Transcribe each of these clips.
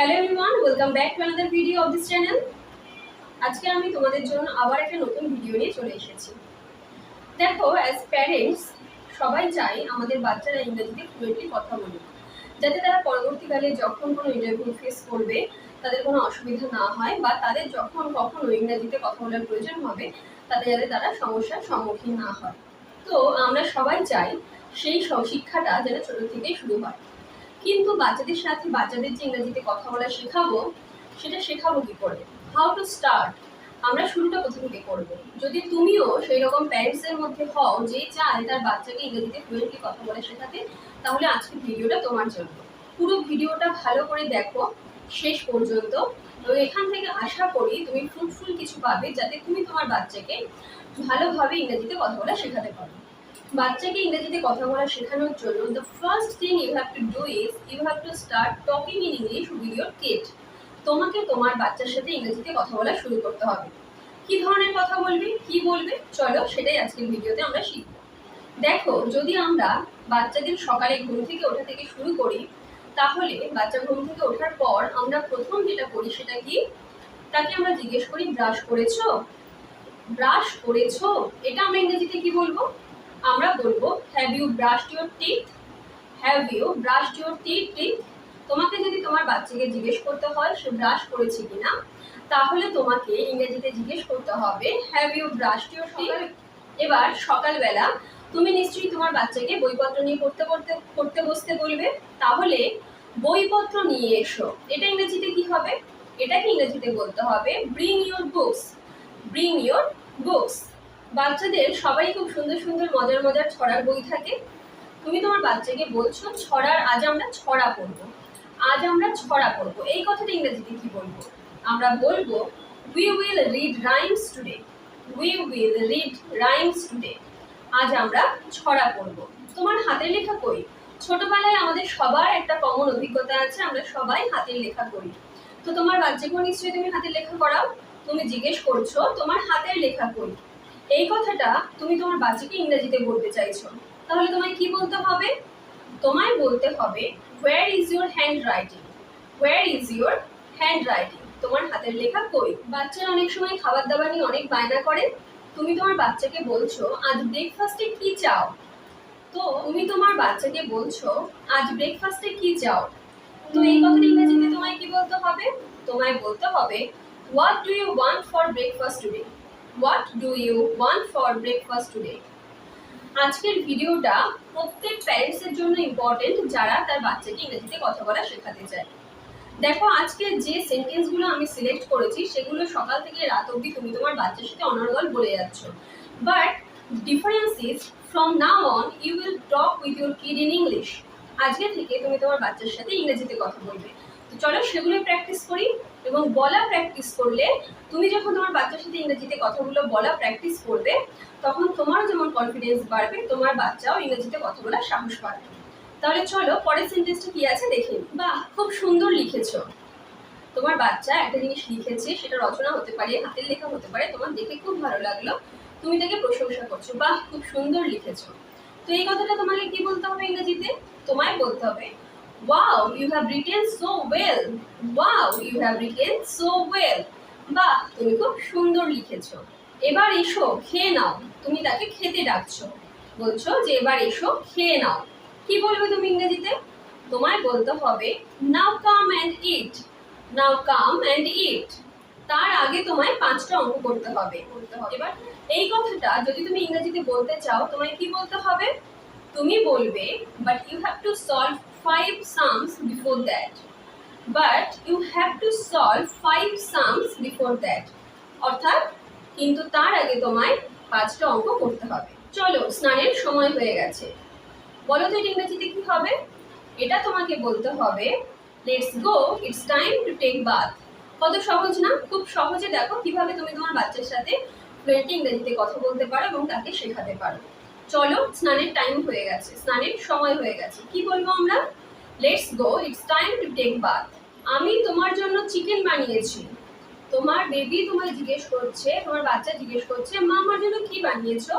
Hello everyone welcome back to another video of this channel আজকে আমি তোমাদের জন্য আবার একটা নতুন ভিডিও নিয়ে চলে এসেছি। দেখো অ্যাজ প্যারেন্টস সবাই চায় আমাদের বাচ্চারা ইংরেজিতে ফ্লুয়েন্টলি কথা বলুক। যাতে তারা পরবর্তীকালে যখন কোনো ইন্টারভিউ ফেস করবে, তাদের কোনো অসুবিধা না হয় বা তাদের যখন কখনো ইংরেজিতে কথা বলার প্রয়োজন হবে, তাতে যাতে তারা সমস্যার সম্মুখীন না হয়। তো আমরা সবাই চাই সেই শিক্ষাটা যেন ছোটো থেকেই শুরু হয়। কিন্তু বাচ্চাদের সাথে বাচ্চাদের যে ইংরেজিতে কথা বলা শেখাবো, সেটা শেখাবো কি করে? হাউ টু স্টার্ট আমরা শুরুটা কোথা থেকে করব। যদি তুমিও সেই রকম প্যারেন্টসের মধ্যে হও যে চায় তার বাচ্চাকে ইংরেজিতে ফ্লুয়েন্টলি কথা বলে শেখাতে, তাহলে আজকের ভিডিওটা তোমার জন্য। পুরো ভিডিওটা ভালো করে দেখো, শেষ পর্যন্ত। এবং এখান থেকে আশা করি তুমি ফ্রুটফুল কিছু পাবে যাতে তুমি তোমার বাচ্চাকে ভালোভাবে ইংরেজিতে কথা বলা শেখাতে পারো। বাচ্চাকে ইংরেজিতে কথা বলা শেখানোর জন্য the first thing you have to do is you have to start talking in English with your kid তোমাকে তোমার বাচ্চার সাথে ইংরেজিতে কথা বলা শুরু করতে হবে। কি ধরনের কথা বলবে? কি বলবে? চলো সেটাই আজকের ভিডিওতে আমরা শিখব। দেখো, যদি আমরা বাচ্চাদের সকালে ঘুম থেকে ওঠা থেকে শুরু করি, তাহলে বাচ্চা ঘুম থেকে ওঠার পর আমরা প্রথম যেটা করি সেটা কি? তাকে আমরা জিজ্ঞেস করি ব্রাশ করেছ? ব্রাশ করেছ? এটা আমরা ইংরেজিতে কি বলব? আমরা বলব have you brush your teeth have you brush your teeth teeth তোমাকে যদি তোমার বাচ্চাকে জিজ্ঞেস করতে হয় সে ব্রাশ করেছে কিনা? তাহলে তোমাকে ইংরেজিতে জিজ্ঞেস করতে হবে have you brush your teeth এবার সকালবেলা তুমি নিশ্চয়ই তোমার বাচ্চাকে বইপত্র নিয়ে পড়তে পড়তে পড়তে বসতে বলবে। তাহলে বইপত্র নিয়ে এসো। এটা ইংরেজিতে কি হবে? এটাকে ইংরেজিতে বলতে হবে bring your books bring your books বাচ্চাদের সবাই খুব সুন্দর সুন্দর মজার মজার ছড়ার বই থাকে। তুমি তোমার বাচ্চাকে বলছো, ছড়ার আজ আমরা ছড়া পড়ব। আজ আমরা ছড়া পড়ব। এই কথাটা ইংরেজিতে কি বলব? আমরা বলব we will read rhymes today we will read rhymes today আজ আমরা ছড়া পড়ব। তোমার হাতের লেখা কই? ছোটবেলায় আমাদের সবার একটা কমন অভিজ্ঞতা আছে, আমরা সবাই হাতের লেখা করি। তো তোমার বাচ্চাকেও নিশ্চয়ই তুমি হাতের লেখা করাও। তুমি জিজ্ঞেস করছ, তোমার হাতের লেখা কই? এই কথাটা তুমি তোমার বাচ্চাকে ইংরেজিতে বলতে চাইছো। তাহলে তোমায় কি বলতে হবে? তোমায় বলতে হবে where is your handwriting where is your handwriting তোমার হাতের লেখা কই? বাচ্চারা অনেক সময় খাবার দাবার নিয়ে অনেক বায়না করে। তুমি তোমার বাচ্চাকে বলছো, আজ ব্রেকফাস্টে কি চাও? তো তুমি তোমার বাচ্চাকে বলছো, আজ ব্রেকফাস্টে কি চাও? তো এই কথাটা ইংরেজিতে তোমায় কি বলতে হবে? তোমায় বলতে হবে what do you want for breakfast today what do you want for breakfast today আজকের ভিডিওটা প্রত্যেক প্যারেন্টসের জন্য ইম্পর্টেন্ট যারা তার বাচ্চাকে ইংরেজিতে কথা বলা শেখাতে চায়। দেখো, আজকে যে সেন্টেন্সগুলো আমি সিলেক্ট করেছি, সেগুলো সকাল থেকে রাত অবধি তুমি তোমার বাচ্চার সাথে অনর্গল বলে যাচ্ছ। But difference is from now on you will talk with your kid in English আজকে থেকে তুমি তোমার বাচ্চার সাথে ইংরেজিতে কথা বলবে। তো চলো সেগুলোই প্র্যাকটিস করি এবং বলা প্র্যাকটিস করলে তুমি যখন তোমার বাচ্চার সাথে ইংরেজিতে কথাগুলো বলা প্র্যাকটিস করবে, তখন তোমার যেমন কনফিডেন্স বাড়বে, তোমার বাচ্চাও ইংরেজিতে কথা বলার সাহস পাবে। তাহলে চলো পরের সেন্টেন্সটা কি আছে দেখে। বাহ, খুব সুন্দর লিখেছো। তোমার বাচ্চা একটা জিনিস লিখেছে, সেটা রচনা হতে পারে, হাতের লেখা হতে পারে, তোমার দেখে খুব ভালো লাগল। তুমি তাকে প্রশংসা করছ, বাহ, খুব সুন্দর লিখেছো। তো এই কথাটা তোমাকে কি বলতে হবে ইংরেজিতে? তোমায় বলতে হবে wow you have written so well wow you have written so well বাহ, তুমি খুব সুন্দর লিখেছো। এবার এসো, খেয়ে নাও। তুমি তাকে খেতে ডাকছো। বলছো যে এবার এসো, খেয়ে নাও। কি বলবে তুমি ইংরেজিতে? তোমায় বলতে হবে নাও কাম and it now come and it তার আগে তোমায় পাঁচটা অঙ্ক করতে হবে। এবার এই কথাটা যদি তুমি ইংরেজিতে বলতে চাও, তোমায় কি বলতে হবে? তুমি বলবে but you have to solve five sums before that but you have to solve five sums before that অর্থাৎ কিন্তু তার আগে তোমায় পাঁচটা অঙ্ক করতে হবে। চলো, স্নানের সময় হয়ে গেছে। বলো তো এটা ইংরেজিতে কি হবে? এটা তোমাকে বলতে হবে let's go it's time to take bath কত সহজ না? খুব সহজে দেখো কীভাবে তুমি তোমার বাচ্চার সাথে ফ্লুয়েন্টলি ইংরেজিতে কথা বলতে পারো এবং তাকে শেখাতে পারো। চলো স্নানের টাইম হয়ে গেছে, স্নানের সময় হয়ে গেছে। কি বলব আমরা? Let's go it's time to take bath আমি তোমার জন্য চিকেন বানিয়েছি। তোমার বেবি তোমায় জিজ্ঞেস করছে, তোমার বাচ্চা জিজ্ঞেস করছে, মা, আমার জন্য কি বানিয়েছো?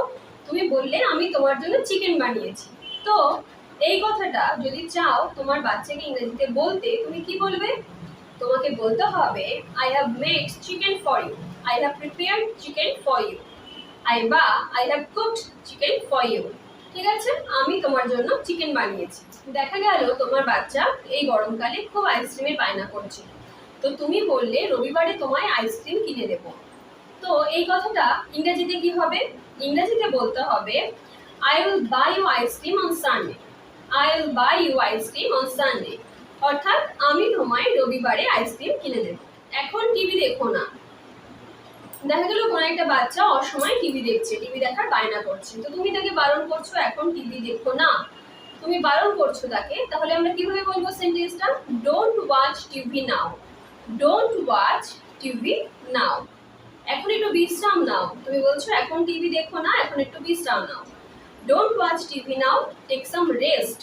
তুমি বললে, আমি তোমার জন্য চিকেন বানিয়েছি। তো এই কথাটা যদি চাও তোমার বাচ্চাকে ইংরেজিতে বলতে, তুমি কি বলবে? তোমাকে বলতে হবে I have made chicken for you I have prepared chicken for you I বা I have cooked chicken for you ঠিক আছে? আমি তোমার জন্য চিকেন বানিয়েছি। দেখা গেল তোমার বাচ্চা এই গরমকালে খুব আইসক্রিমের বায়না করছে। তো তুমি বললে রবিবারে তোমায় আইসক্রিম কিনে দেব। তো এই কথাটা ইংরেজিতে কি হবে? ইংরেজিতে বলতে হবে I will buy you ice cream on Sunday I will buy you ice cream on Sunday অর্থাৎ আমি তোমায় রবিবারে আইসক্রিম কিনে দেবো। এখন টিভি দেখো না। দেখা গেল কোনো একটা বাচ্চা অসময় টিভি দেখছে টিভি দেখার বায়না করছে। তো তুমি তাকে বারণ করছ, এখন টিভি দেখো না। তুমি বারণ করছ তাকে, তাহলে আমরা কীভাবে বলব সেন্টেন্সটা don't watch TV now don't watch TV now এখন একটু বিশ্রাম নাও। তুমি বলছো, এখন টিভি দেখো না, এখন একটু বিশ্রাম নাও। Don't watch TV now take some rest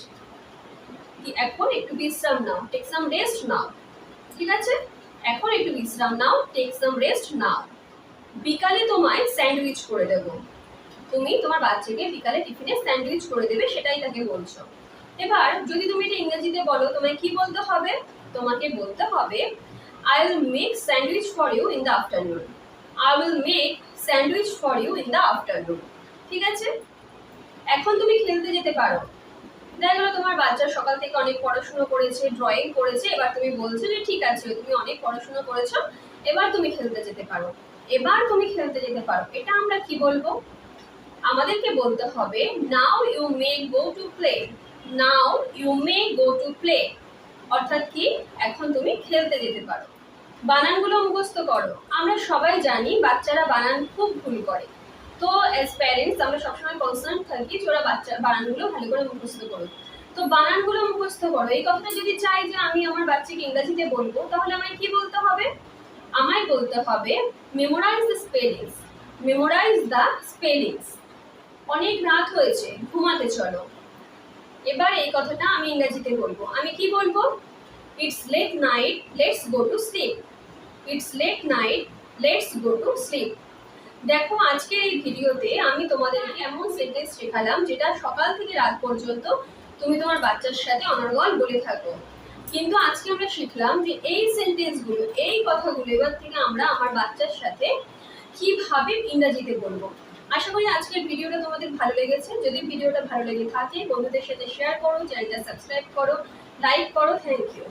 এখন একটু বিশ্রাম নাও। টেক সাম রেস্ট নাও। ঠিক আছে? এখন একটু বিশ্রাম নাও। টেক সাম রেস্ট নাও। বিকালে তোমায় স্যান্ডউইচ করে দেবো। তুমি তোমার বাচ্চাকে বিকালে টিফিনে স্যান্ডউইচ করে দেবে, সেটাই তাকে বলছো। এবার যদি তুমি এটা ইংরেজিতে বলো, তোমায় কি বলতে হবে? তোমাকে বলতে হবে I will make sandwich for you in the afternoon I will make sandwich for you in the afternoon ঠিক আছে? এখন তুমি খেলতে যেতে পারো। দেখা গেলো তোমার বাচ্চা সকাল থেকে অনেক পড়াশুনো করেছে ড্রয়িং করেছে, এবার তুমি বলছো যে, ঠিক আছে, তুমি অনেক পড়াশুনো করেছ, এবার তুমি খেলতে যেতে পারো। এবার তুমি খেলতে যেতে পারো। এটা আমরা কি বলব? আমাদেরকে বলতে হবে now you may go to play now you may go to play অর্থাৎ কি? এখন তুমি খেলতে যেতে পারো। বানানগুলো মুখস্থ করো। আমরা সবাই জানি বাচ্চারা বানান খুব ভুল করে। তো অ্যাজ প্যারেন্টস আমরা সবসময় কনসার্ন থাকি যে ওরা বাচ্চা, বানানগুলো ভালো করে মুখস্থ করুক। তো বানানগুলো মুখস্থ করো। এই কথাটা যদি চাই যে আমি আমার বাচ্চাকে ইংরাজিতে বলব, তাহলে আমায় কি বলতে হবে? আমায় বলতে হবে memorize the spellings memorize the spellings অনেক রাত হয়েছে, ঘুমাতে চলো। এবার এই কথাটা আমি ইংরেজিতে বলব। আমি কি বলব? It's late night let's go to sleep it's late night let's go to sleep দেখো, আজকের এই ভিডিওতে আমি তোমাদের এমন সেন্টেন্স শেখালাম, যেটা সকাল থেকে রাত পর্যন্ত তুমি তোমার বাচ্চার সাথে অনর্গল বলে থাকো। কিন্তু আজকে আমরা শিখলাম যে এই সেন্টেন্সগুলো এই কথাগুলো, এবার থেকে আমরা আমার বাচ্চার সাথে কীভাবে ইংরাজিতে বলব। আশা করি আজকের ভিডিওটা তোমাদের ভালো লেগেছে। যদি ভিডিওটা ভালো লেগে থাকে, বন্ধুদের সাথে শেয়ার করো চ্যানেলটা সাবস্ক্রাইব করো লাইক করো থ্যাংক ইউ